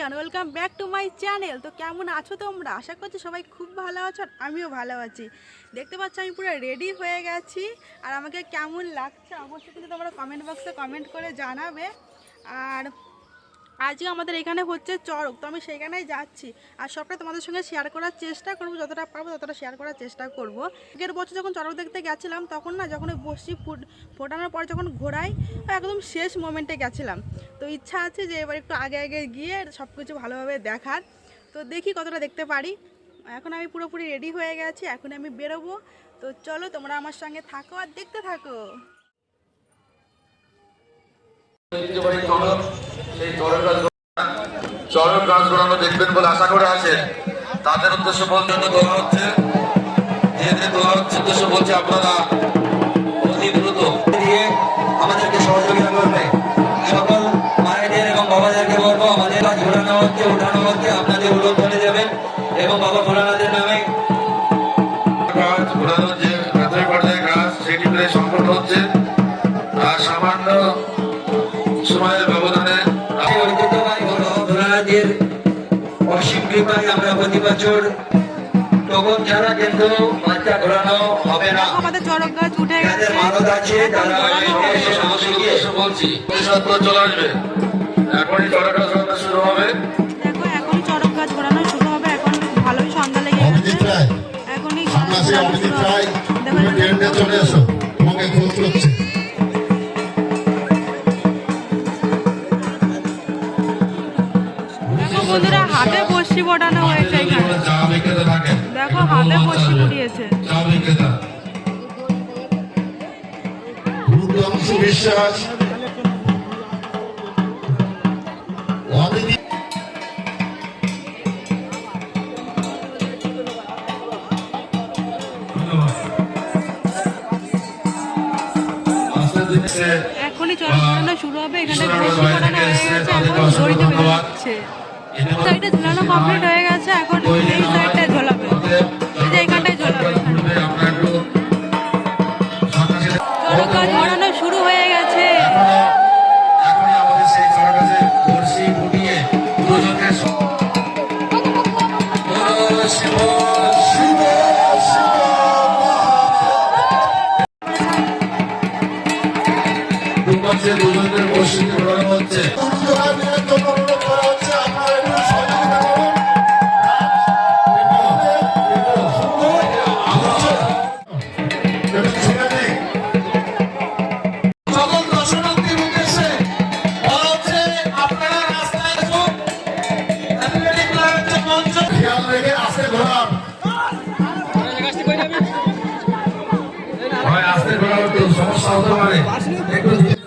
Everyone welcome back to my channel তো কেমন আছো তোমরা? আশা করছি সবাই খুব ভালো আছো আর আমিও ভালো আছি। দেখতে পাচ্ছ, আমি পুরো রেডি হয়ে গেছি। আর আমাকে কেমন লাগছে, অবশ্যই কিন্তু তোমরা কমেন্ট বক্সে কমেন্ট করে জানাবে। আর আজকে আমাদের এখানে হচ্ছে চড়ক, তো আমি সেখানেই যাচ্ছি। আর সবটা তোমাদের সঙ্গে শেয়ার করার চেষ্টা করব, যতটা পারব ততটা শেয়ার করার চেষ্টা করব। আগের বছর যখন চড়ক দেখতে গেছিলাম, তখন না যখন ওই বসি ফুট ফোটানোর পর যখন ঘোরাই, একদম শেষ মোমেন্টে গেছিলাম। তো ইচ্ছা আছে যে এবার একটু আগে আগে গিয়ে সব কিছু ভালোভাবে দেখার। তো দেখি কতটা দেখতে পারি। এখন আমি পুরোপুরি রেডি হয়ে গেছি এখন আমি বেরোবো। তো চলো তোমরা আমার সঙ্গে থাকো আর দেখতে থাকো। সেই চড়ক গাছ চড়ক গাছ ঘোরানো দেখবেন বলে আশা করে আছেন তাদের উদ্দেশ্য বলতে দেওয়া হচ্ছে, যেহেতু দেওয়া হচ্ছে, উদ্দেশ্য বলছে আপনারা অতি দ্রুত আমাদেরকে সহযোগিতা করবে সকল মায়েদের এবং বাবাদেরকে বলব, আমাদের কাজ ঘোরানো হচ্ছে, উঠানো হচ্ছে, আপনাদের উল্লেখনে যাবেন এবং বাবা ভোলানাথের নামে গাছ ঘোরানোর যে প্রাথমিক পর্যায়ে গাছ সেটি প্রায় সম্পন্ন হচ্ছে। বছর তখন ছাড়া কিন্তু বাচ্চা ঘোরানো হবে না। আমাদের চড়ক গাছ উঠে গেছে। মানত আছে তারা এসে বলছি প্রতিশোধ চলে আসবে। এখনই চড়ক গাছ ঘোরানো শুরু হবে। দেখো এখনই চড়ক গাছ ঘোরানো শুরু হবে। এখন ভালোই সন্ধ্যা লেগে গেছে। এখনই দেখো চলে এসো বিশ্বাস এখনই চড়ক ঘোরানো শুরু হবে এখানে বসি ফোটানো হয়ে গেছে এখন দড়িতে বেঁধে যাচ্ছে। সাইডে ঝোলানো কমপ্লিট হয়ে গেছে এখন দুজনকে স- বলো আসতে ঘোরা একটু সমস্যা হতে পারে। একটু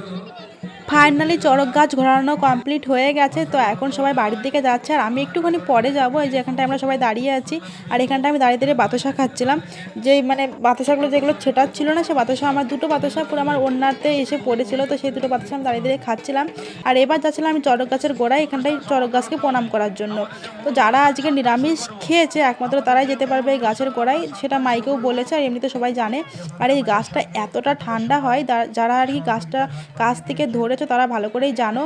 ফাইনালি চড়ক গাছ ঘোরানো কমপ্লিট হয়ে গেছে, তো এখন সবাই বাড়ির দিকে যাচ্ছে। আর আমি একটুখানি পরে যাব, এই যে এখানটায় আমরা সবাই দাঁড়িয়ে আছি। আর এখানটা আমি দাঁড়িয়ে দাঁড়িয়ে বাতাসা খাচ্ছিলাম। যেই মানে বাতাসাগুলো যেগুলো ছেটাচ্ছিল না, সে বাতাসা, আমার দুটো বাতাসা পুরো আমার ওনাতে এসে পড়েছিল, তো সেই দুটো বাতাসা আমি দাঁড়িয়ে দাঁড়িয়ে খাচ্ছিলাম। আর এবার যাচ্ছিলাম আমি চড়ক গাছের গোড়ায়, এখানটায় চড়ক গাছকে প্রণাম করার জন্য। তো যারা আজকে নিরামিষ খেয়েছে, একমাত্র তারাই যেতে পারবে এই গাছের গোড়ায়, সেটা মাইকেও বলেছে, আর এমনিতে সবাই জানে। আর এই গাছটা এতটা ঠান্ডা হয় যারা আর কি গাছটা, গাছ থেকে ধরেছে তারা ভালো করেই জানো।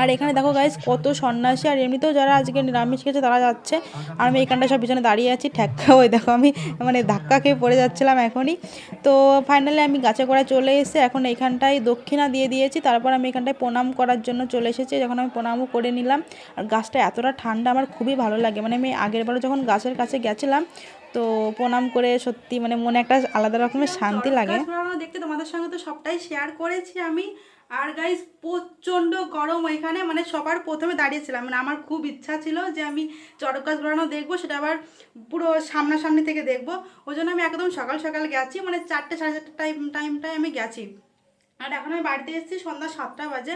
আর এখানে দেখো গাইজ কত সন্ন্যাসী। আর এমনিতেও যারা আজকে নিরামিষ খেয়েছে তারা যাচ্ছে। আর আমি এখানটা সব পিছনে দাঁড়িয়ে আছি। ঠ্যাক্কা ওই দেখো আমি মানে ধাক্কা খেয়ে পড়ে যাচ্ছিলাম এখনই। তো ফাইনালি আমি গাছে করে চলে এসে এখন এখানটায় দক্ষিণা দিয়ে দিয়েছি। তারপর আমি এখানটায় প্রণাম করার জন্য চলে এসেছি। যখন আমি প্রণামও করে নিলাম। আর গাছটা এতটা ঠান্ডা, আমার খুবই ভালো লাগে। মানে আমি আগের বারে যখন গাছের কাছে গেছিলাম তো প্রণাম করে সত্যি মানে মনে একটা আলাদা রকমের শান্তি লাগে। দেখতে তোমাদের সঙ্গে তো সবটাই শেয়ার করেছি আমি। আর গাইজ প্রচণ্ড গরম ওইখানে মানে সবার প্রথমে দাঁড়িয়েছিলাম। মানে আমার খুব ইচ্ছা ছিল যে আমি চড়ক গাছ ঘোরানো দেখব সেটা আবার পুরো সামনাসামনি থেকে দেখব। ওই জন্য আমি একদম সকাল সকাল গেছি মানে চারটে সাড়ে চারটে টাইম টাইমটায় আমি গেছি। আর এখন আমি বাড়িতে এসেছি, সন্ধ্যা সাতটা বাজে।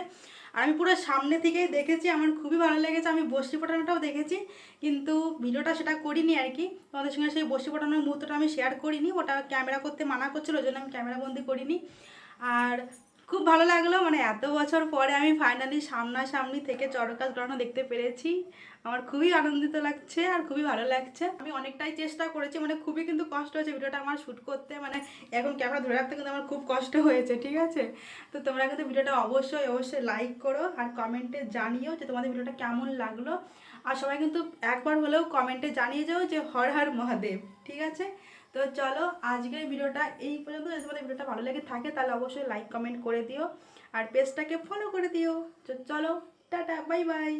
আর আমি পুরো সামনে থেকেই দেখেছি, আমার খুবই ভালো লেগেছে। আমি বসি পটানোটাও দেখেছি, কিন্তু ভিডিওটা সেটা করিনি আর কি। তোমাদের সঙ্গে সেই বসি পটানোর মুহূর্তটা আমি শেয়ার করিনি, ওটা ক্যামেরা করতে মানা করছিল, ওই জন্য আমি ক্যামেরাবন্দি করিনি। আর খুব ভালো লাগল। মানে এত বছর পরে আমি ফাইনালি সামনাসামনি থেকে চড়কাজ করানো দেখতে পেরেছি। আমার খুবই আনন্দিত লাগছে আর খুবই ভালো লাগছে। আমি অনেকটাই চেষ্টা করেছি মানে খুবই কিন্তু কষ্ট হয়েছে ভিডিওটা আমার শ্যুট করতে। মানে এখন ক্যামেরা ধরে রাখতে কিন্তু আমার খুব কষ্ট হয়েছে, ঠিক আছে? তো তোমরা কিন্তু ভিডিওটা অবশ্যই অবশ্যই লাইক করো আর কমেন্টে জানিও যে তোমাদের ভিডিওটা কেমন লাগল। আর সবাই কিন্তু একবার হলেও কমেন্টে জানিয়ে যাও যে হর হর মহাদেব, ঠিক আছে? তো চলো আজকের ভিডিওটা এই পর্যন্ত। যদি তোমাদের ভিডিওটা ভালো লেগে থাকে, তাহলে অবশ্যই লাইক কমেন্ট করে দিও। আর পেজটাকে ফলো করে দিও। চলো, টাটা বাই বাই